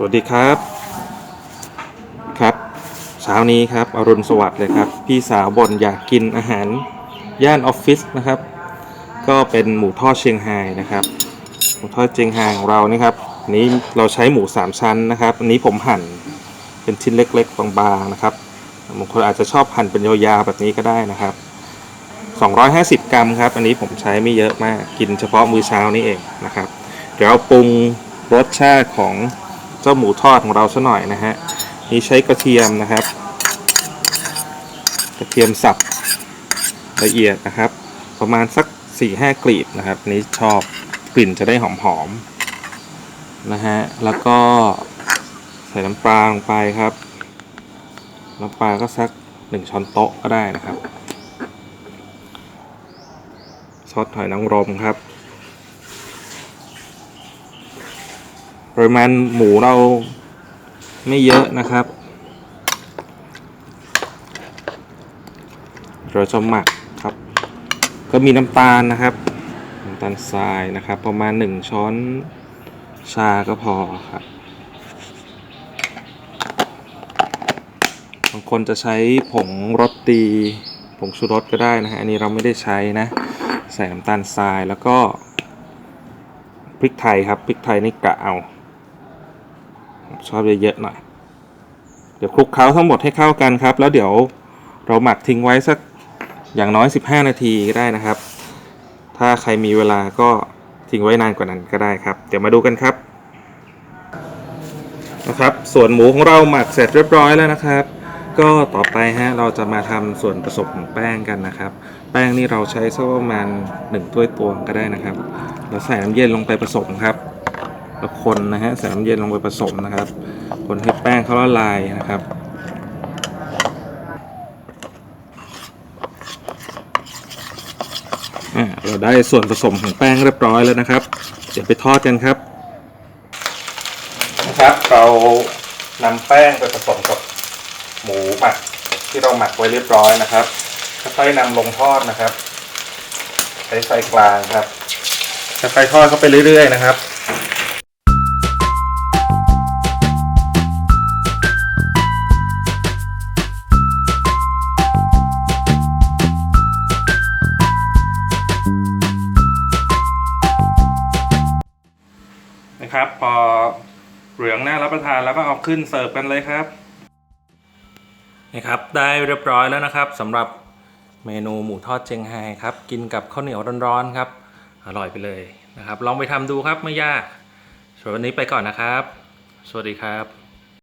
สวัสดีครับ ครับเช้านี้ครับอรุณสวัสดิ์เลยครับ พี่สาวบ่นอยากกินอาหารย่านออฟฟิศนะครับ ก็เป็นหมูทอดเชียงไฮ้นะครับ หมูทอดเชียงไฮ้ของเรานี่ครับอันนี้เราใช้หมูสามชั้นนะครับ อันนี้ผมหั่นเป็นชิ้นเล็กๆบางๆนะครับบางคนอาจจะชอบหั่นเป็นยาวๆแบบนี้ก็ได้นะครับ250 กรัมครับ อันนี้ผมใช้ไม่เยอะมาก กินเฉพาะมื้อเช้านี้เองนะครับ เดี๋ยวเราปรุงรสชาติของ เจ้าหมูทอดของเราซะหน่อยนะฮะนี่ใช้กระเทียมนะครับ กระเทียมสับละเอียดนะครับ ประมาณสัก4-5กลีบนะครับนี้ชอบกลิ่นจะได้หอมๆนะฮะแล้วก็ใส่น้ำปลาลงไปครับ น้ำปลาก็สัก1ช้อนโต๊ะก็ได้นะครับซอสหอยนางรมครับ ปริมาณหมูเราไม่เยอะนะครับ เราจะหมักครับ ก็มีน้ำตาลนะครับ น้ำตาลทรายนะครับ ประมาณ 1 ช้อนชาก็พอครับ บางคนจะใช้ผงรสดีผงชูรสก็ได้นะฮะ อันนี้เราไม่ได้ใช้นะ ใส่น้ำตาลทรายแล้วก็พริกไทยครับ พริกไทยนี่กะเอา ชอบเยอะๆหน่อย เดี๋ยวคลุกเคล้าทั้งหมดให้เข้ากันครับ แล้วเดี๋ยวเราหมักทิ้งไว้สักอย่างน้อย 15 นาทีก็ได้นะครับ ถ้าใครมีเวลาก็ทิ้งไว้นานกว่านั้นก็ได้ครับ เดี๋ยวมาดูกันครับนะครับ ส่วนหมูของเราหมักเสร็จเรียบร้อยแล้วนะครับ ก็ต่อไปฮะเราจะมาทำส่วนผสมของแป้งกันนะครับ แป้งนี่เราใช้สักประมาณ1ถ้วยตวงก็ได้นะครับ เราใส่น้ำเย็นลงไปผสมครับ แล้วคนนะฮะใส่น้ำเย็นลงไปผสมนะครับ คนให้แป้งเขาละลายนะครับอ่าเราได้ส่วนผสมของแป้งเรียบร้อยแล้วนะครับ เดี๋ยวไปทอดกันครับนะครับ เรานำแป้งไปผสมกับหมูหมักที่เราหมักไว้เรียบร้อยนะครับค่อยๆนำลงทอดนะครับใช้ไฟกลางครับค่อยๆทอดเข้าไปเรื่อย ๆ นะครับ พอเหลืองน่ารับประทานแล้วก็เอาขึ้นเสิร์ฟกันเลยครับนี่ครับได้เรียบร้อยแล้วนะครับสำหรับเมนูหมูทอดเจียงไฮ้ครับ กินกับข้าวเหนียวร้อนๆครับ อร่อยไปเลยนะครับ ลองไปทำดูครับไม่ยากส่วนวันนี้ไปก่อนนะครับ สวัสดีครับ